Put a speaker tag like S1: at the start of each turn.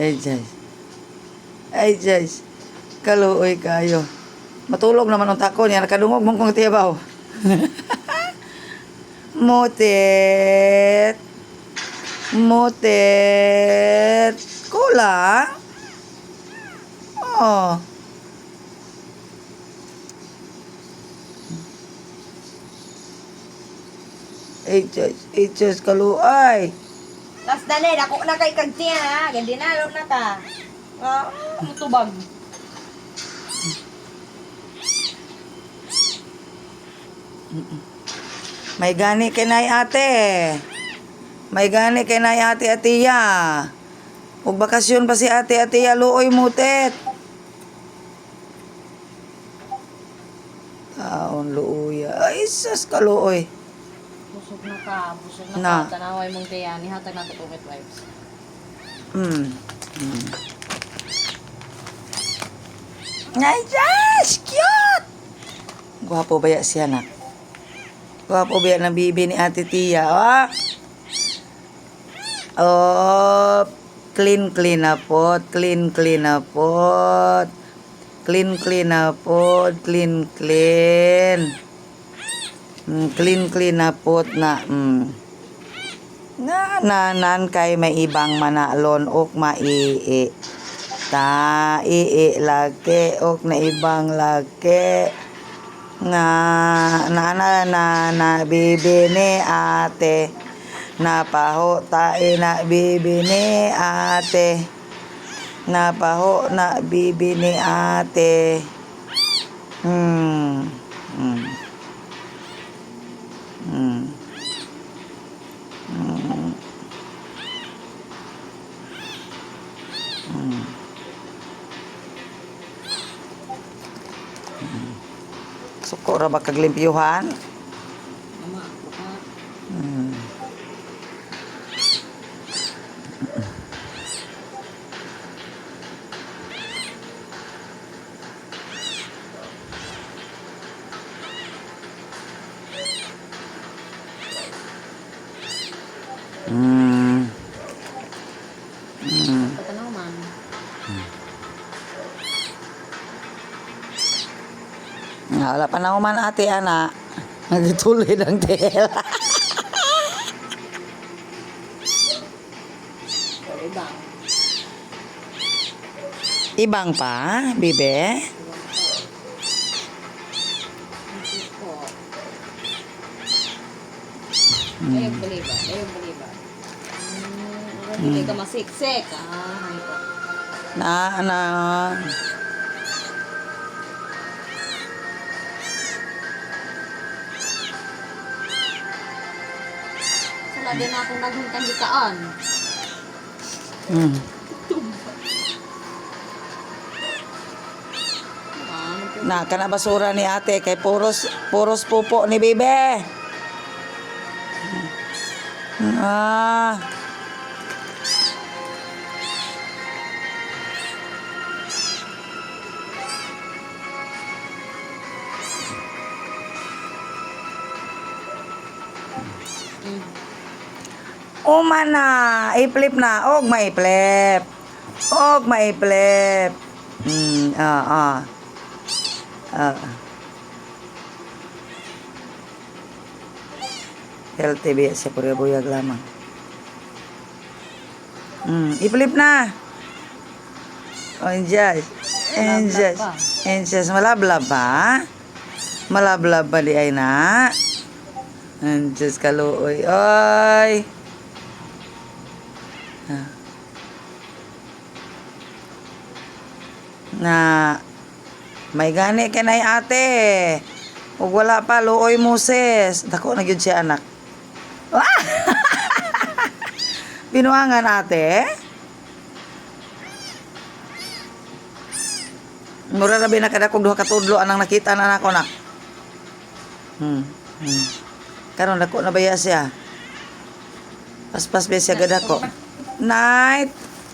S1: Ay, Jay. Ay, Jay. Kaluoy kayo. Matulog naman ang tako niya. Nakadungog mong kong tiyabaw. Mutit. Mutit. Kulang. Oh. Ay, Diyos. Ay, Diyos, kaluoy.
S2: Tapos dali, dako na kay kagtiya ha. Gandi na, lalo na ta. Ah, mutubag.
S1: May gani kay nay ate. May gani kay nay ate atiya. Ug bakasyon pa si ate atiya luoy mutet. Taon luuya. Ay, sus kaluoy.
S2: Busog na ka, busog na,
S1: Na.
S2: ka. Tanaway mong tiya, ni hatag na tutumit vibes.
S1: Hmm. hmm. Ay, yes! Cute! Gwapo ba ya siya na? Gwapo ba yan ang bibi ni Ate Tia? Ah? Oh, clean clean na pot, clean clean na pot. Clean clean na pot, clean clean. Mm, clean clean na pot na. Mm. Na nanan kay may ibang manalon ok maii. Ta ii laki ok na ibang laki. Nga na na na na bibi ni ate. Napaho tae na bibi ni ate. Napaho na bibi ni ate. Hmm. Suko ra ba kag limpyuhan?
S2: Mama, baka.
S1: Hmm. Hmm. Hmm. Nga, Wala pa na ate ana. Nagtuloy ng tela.
S2: Iba.
S1: Ibang pa, bibe?
S2: Ko. Ayog baliba, ayog baliba. Hmm, hindi ka masiksik. Ah, ko.
S1: Na, na,
S2: din akong naghintang gitaan.
S1: hmm. Na, kana basura ni ate, kay puros, puros pupo ni bibe. Ah, uma na, i-flip na, og ma-flip. Og ma-flip. Hmm, ah, ah. Ah. Healthy biya siya, pura buyag lamang. Hmm, i-flip na. Oh, enjoy. Enjoy. Enjoy. Malablab pa. Malablab pa di ay na. Enjoy kaluoy. Oy. Ah. Na may gani ka na ate. Ug wala pa luoy Moses. Dako na gyud siya anak. Binuangan ate. Mura na binakadakog duha ka tudlo anang nakita na nako nak. Hmm. hmm. Karon dako na baya siya. Paspas ba siya gadako. Night.